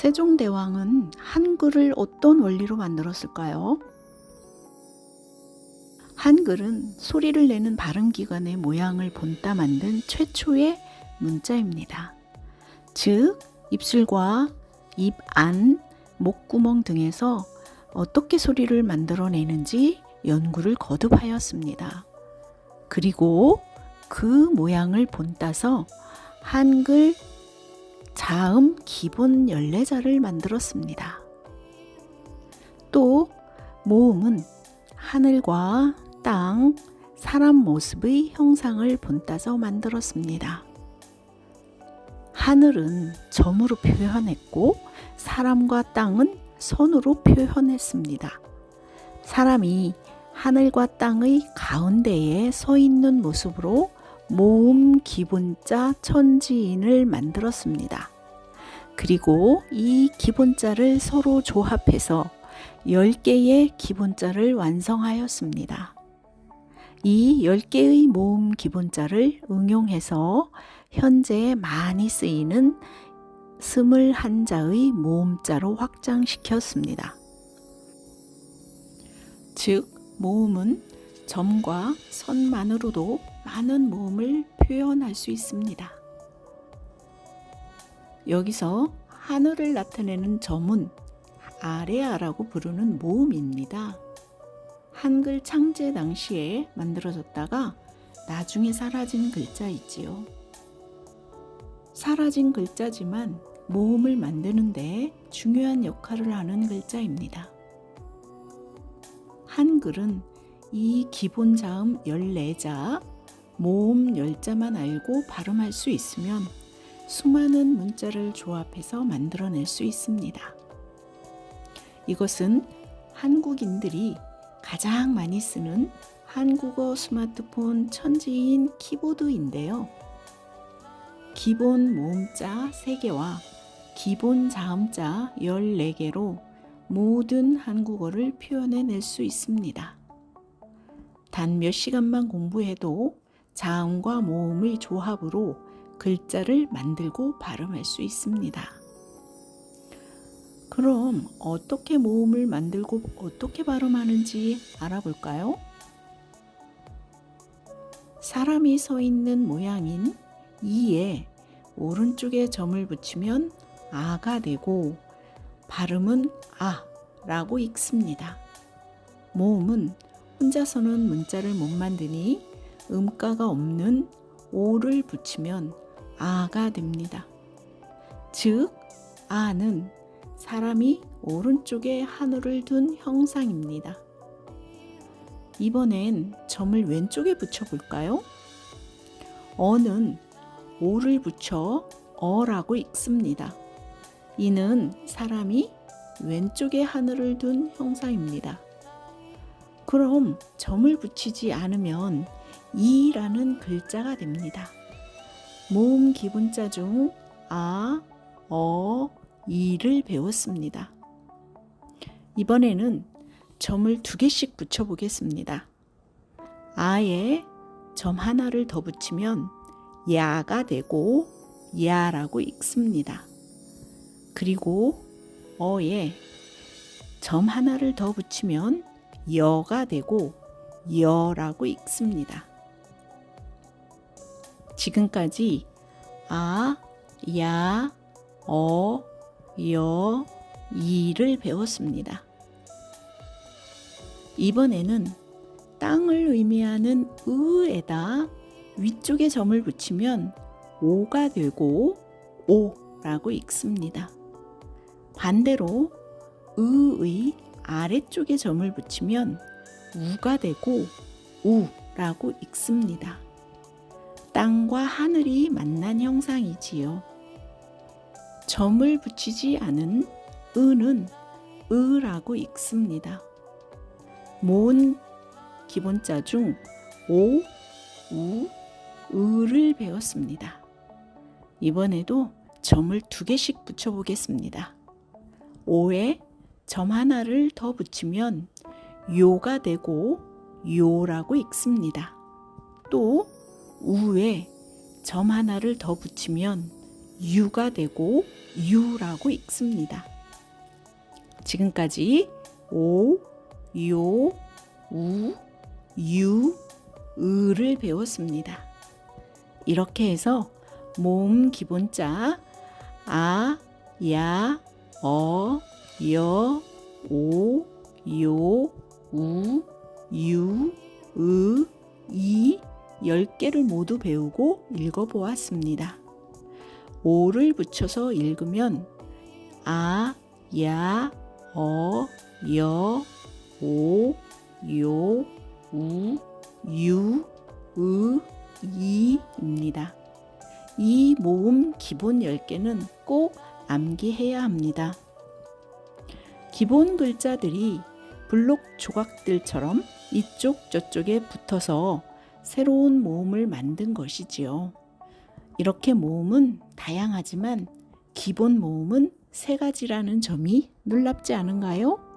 세종대왕은 한글을 어떤 원리로 만들었을까요? 한글은 소리를 내는 발음기관의 모양을 본따 만든 최초의 문자입니다. 즉, 입술과 입 안, 목구멍 등에서 어떻게 소리를 만들어내는지 연구를 거듭하였습니다. 그리고 그 모양을 본따서 한글 자음 기본 열례자를 만들었습니다. 또 모음은 하늘과 땅, 사람 모습의 형상을 본따서 만들었습니다. 하늘은 점으로 표현했고 사람과 땅은 선으로 표현했습니다. 사람이 하늘과 땅의 가운데에 서 있는 모습으로 모음 기본자 천지인을 만들었습니다. 그리고 이 기본자를 서로 조합해서 10개의 기본자를 완성하였습니다. 이 10개의 모음 기본자를 응용해서 현재 많이 쓰이는 21자의 모음자로 확장시켰습니다. 즉, 모음은 점과 선만으로도 많은 모음을 표현할 수 있습니다. 여기서 하늘을 나타내는 점은 아레아라고 부르는 모음입니다. 한글 창제 당시에 만들어졌다가 나중에 사라진 글자이지요. 사라진 글자지만 모음을 만드는데 중요한 역할을 하는 글자입니다. 한글은 이 기본 자음 14자, 모음 10자만 알고 발음할 수 있으면 수많은 문자를 조합해서 만들어낼 수 있습니다. 이것은 한국인들이 가장 많이 쓰는 한국어 스마트폰 천지인 키보드인데요. 기본 모음자 3개와 기본 자음자 14개로 모든 한국어를 표현해 낼 수 있습니다. 단 몇 시간만 공부해도 자음과 모음의 조합으로 글자를 만들고 발음할 수 있습니다. 그럼 어떻게 모음을 만들고 어떻게 발음하는지 알아볼까요? 사람이 서 있는 모양인 이에 오른쪽에 점을 붙이면 아가 되고 발음은 아 라고 읽습니다. 모음은 혼자서는 문자를 못 만드니 음가가 없는 오를 붙이면 아가 됩니다. 즉, 아는 사람이 오른쪽에 하늘을 둔 형상입니다. 이번엔 점을 왼쪽에 붙여볼까요? 어는 오를 붙여 어라고 읽습니다. 이는 사람이 왼쪽에 하늘을 둔 형상입니다. 그럼 점을 붙이지 않으면 이라는 글자가 됩니다. 모음 기본자 중 아, 어, 이를 배웠습니다. 이번에는 점을 두 개씩 붙여 보겠습니다. 아에 점 하나를 더 붙이면 야가 되고 야라고 읽습니다. 그리고 어에 점 하나를 더 붙이면 여가 되고 여라고 읽습니다. 지금까지 아, 야, 어, 여, 이를 배웠습니다. 이번에는 땅을 의미하는 의에다 위쪽에 점을 붙이면 오가 되고 오라고 읽습니다. 반대로 의의 아래쪽에 점을 붙이면 우가 되고 우라고 읽습니다. 땅과 하늘이 만난 형상이지요. 점을 붙이지 않은 의는 의라고 읽습니다. 모은 기본자 중 오, 우, 의를 배웠습니다. 이번에도 점을 두 개씩 붙여보겠습니다. 오에 점 하나를 더 붙이면 요가 되고 요라고 읽습니다. 또 우에 점 하나를 더 붙이면 유가 되고 유라고 읽습니다. 지금까지 오, 요, 우, 유, 을을 배웠습니다. 이렇게 해서 모음 기본자 아, 야, 어, 여, 오, 요, 우, 유, 으, 이 10개를 모두 배우고 읽어보았습니다. 오를 붙여서 읽으면 아, 야, 어, 여, 오, 요, 우, 유, 으, 이입니다. 이 모음 기본 10개는 꼭 암기해야 합니다. 기본 글자들이 블록 조각들처럼 이쪽 저쪽에 붙어서 새로운 모음을 만든 것이지요. 이렇게 모음은 다양하지만 기본 모음은 세 가지라는 점이 놀랍지 않은가요?